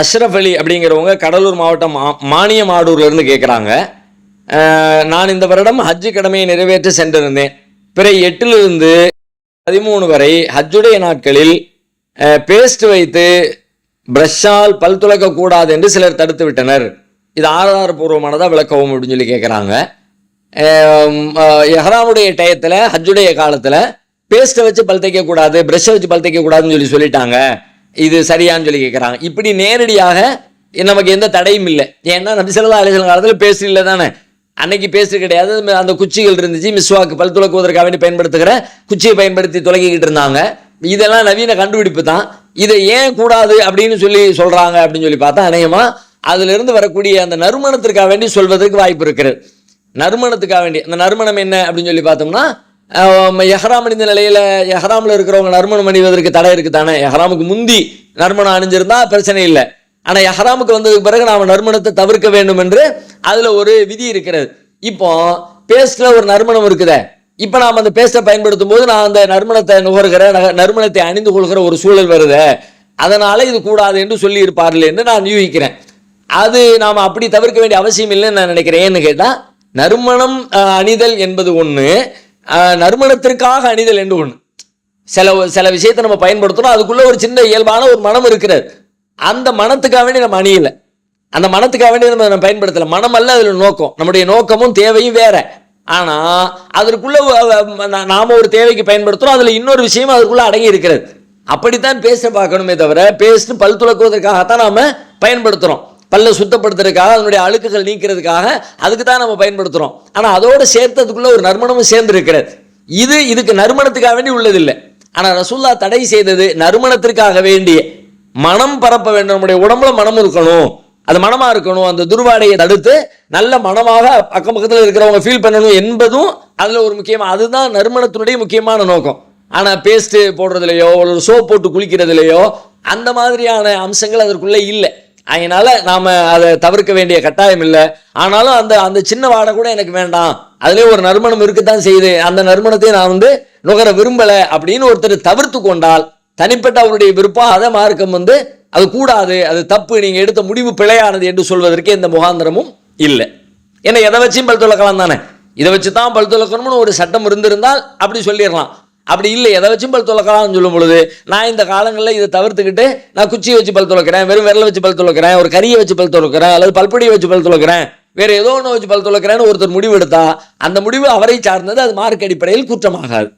அஷ்ரஃப் அலி அப்படிங்கிறவங்க கடலூர் மாவட்டம் மா மானியமாடூர்ல கேட்குறாங்க நான் இந்த வருடம் ஹஜ்ஜு கடமையை நிறைவேற்ற சென்றிருந்தேன். பிற எட்டிலிருந்து பதிமூணு வரை ஹஜ்ஜுடைய நாட்களில் பேஸ்ட் வைத்து ப்ரஷ்ஷால் பல் துளக்கக்கூடாது என்று சிலர் தடுத்து விட்டனர். இது ஆதாரபூர்வமானதாக விளக்கவும் அப்படின்னு சொல்லி கேட்குறாங்க எஹராமுடைய டயத்தில் ஹஜ்ஜுடைய காலத்தில் பேஸ்ட்டை வச்சு பல் தைக்கக்கூடாது ப்ரெஷ்ஷை வச்சு பல் தைக்கக்கூடாதுன்னு சொல்லி சொல்லிட்டாங்க. இது சரியான்னு சொல்லி கேட்குறாங்க இப்படி நேரடியாக நமக்கு எந்த தடையும் இல்லை. ஏன்னா நபி சொல்லா அலிசல் காலத்தில் பேஸ்ட் இல்லை தானே. அன்னைக்கு பேஸ்ட் கிடையாது. அந்த குச்சிகள் இருந்துச்சு. மிஸ்வாக்கு பல் துளக்குவதற்காக வேண்டி பயன்படுத்துகிற குச்சியை பயன்படுத்தி துளக்கிக்கிட்டு இருந்தாங்க. இதெல்லாம் நவீன கண்டுபிடிப்பு தான். இதை ஏன் கூடாது அப்படின்னு சொல்லி சொல்கிறாங்க அப்படின்னு சொல்லி பார்த்தா அநேகமாக அதிலிருந்து வரக்கூடிய அந்த நறுமணத்திற்காக வேண்டி சொல்வதற்கு வாய்ப்பு இருக்கிறது. நறுமணத்துக்காக வேண்டி. அந்த நறுமணம் என்ன அப்படின்னு சொல்லி பார்த்தோம்னா எஹராம் அணிந்த நிலையில் எஹராமில் இருக்கிறவங்க நறுமணம் அணிவதற்கு தடை இருக்குது தானே? எஹராமுக்கு முந்தி நறுமணம் அணிஞ்சிருந்தா பிரச்சனை இல்லை. ஆனால் எஹராமுக்கு வந்ததுக்கு பிறகு நாம் நறுமணத்தை தவிர்க்க வேண்டும் என்று அதில் ஒரு விதி இருக்கிறது. இப்போ பேஸ்டில் ஒரு நறுமணம் இருக்குதே. இப்போ நாம் அந்த பேஸ்ட்டை பயன்படுத்தும் போது நான் அந்த நறுமணத்தை நுகர்கிற நறுமணத்தை அணிந்து கொள்கிற ஒரு சூழல் வருது. அதனால் இது கூடாது என்று சொல்லி இருப்பார்கள் என்று நான் யூகிக்கிறேன். அது நாம் அப்படி தவிர்க்க வேண்டிய அவசியம் இல்லைன்னு நான் நினைக்கிறேன். ஏன்னு கேட்டால் நறுமணம் அணிதல் என்பது ஒன்று நறுமணத்திற்காக அணிதல் என்று ஒன்று சில சில விஷயத்தை நம்ம பயன்படுத்துகிறோம் அதுக்குள்ளே ஒரு சின்ன இயல்பான ஒரு மனம் இருக்கிறது. அந்த மனத்துக்காக வேண்டி நம்ம அணியலை. அந்த மனத்துக்காக வேண்டி நம்ம நம்ம பயன்படுத்தலை. மனம் அல்ல அதில் நோக்கம். நம்முடைய நோக்கமும் தேவையும் வேற. ஆனால் அதற்குள்ளே நாம் ஒரு தேவைக்கு பயன்படுத்துகிறோம் அதில் இன்னொரு விஷயம் அதுக்குள்ளே அடங்கி இருக்கிறது. அப்படித்தான் பேச பார்க்கணுமே தவிர பேஸ்ட் பல் துளக்குவதற்காகத்தான் நாம் பயன்படுத்துகிறோம் பல்ல சுத்தப்படுத்துறதுக்காக அதனுடைய அழுக்குகள் நீக்கிறதுக்காக அதுக்கு தான் நம்ம பயன்படுத்துகிறோம் ஆனால் அதோடு சேர்த்ததுக்குள்ளே ஒரு நறுமணமும் சேர்ந்துருக்கிறது. இது இதுக்கு நறுமணத்துக்காக வேண்டி உள்ளதில்லை. ஆனால் ரசுல்லா தடை செய்தது நறுமணத்திற்காக வேண்டிய மனம் பரப்ப வேண்டும். நம்முடைய உடம்புல மனம் இருக்கணும். அது மனமாக இருக்கணும். அந்த துர்வாடையை தடுத்து நல்ல மனமாக அக்கம் பக்கத்தில் இருக்கிறவங்க ஃபீல் பண்ணணும் என்பதும் அதில் ஒரு முக்கியமாக அதுதான் நறுமணத்தினுடைய முக்கியமான நோக்கம். ஆனால் பேஸ்ட்டு போடுறதுலையோ ஒரு சோப் போட்டு குளிக்கிறதுலையோ அந்த மாதிரியான அம்சங்கள் அதற்குள்ளே இல்லை. அதனால நாம அதை தவிர்க்க வேண்டிய கட்டாயம் இல்லை. ஆனாலும் அந்த அந்த சின்ன வாடை கூட எனக்கு வேண்டாம். அதுலேயே ஒரு நறுமணம் இருக்கத்தான் செய்யுது. அந்த நறுமணத்தை நான் வந்து நுகர விரும்பலை அப்படின்னு ஒருத்தர் தவிர்த்து கொண்டால் தனிப்பட்ட அவருடைய விருப்பம் அதை மார்க்கம் வந்து அது கூடாது அது தப்பு நீங்கள் எடுத்த முடிவு பிழையானது என்று சொல்வதற்கு எந்த முகாந்திரமும் இல்லை. ஏன்னா எதை வச்சும் பல் துளக்கலாம் தானே? இதை வச்சு தான் பல் துளக்கணும்னு ஒரு சட்டம் இருந்திருந்தால் அப்படி சொல்லிடலாம். அப்படி இல்லை. எதை வச்சும் பல் துளக்கலாம்னு சொல்லும் பொழுது நான் இந்த காலங்களில் இதை தவிர்த்துக்கிட்டு நான் குச்சியை வச்சு பல் துளக்கிறேன் வெறும் விரலை வச்சு பல் துளக்கிறேன் ஒரு கறியை வச்சு பல் துளக்கிறேன் அல்லது பல்படியை வச்சு பல் துளக்கிறேன் வேறு ஏதோ ஒன்று வச்சு பல் துளக்கிறேன்னு ஒருத்தர் முடிவு எடுத்தால் அந்த முடிவு அவரை சார்ந்தது அது மார்க் அடிப்படையில் குற்றமாகாது.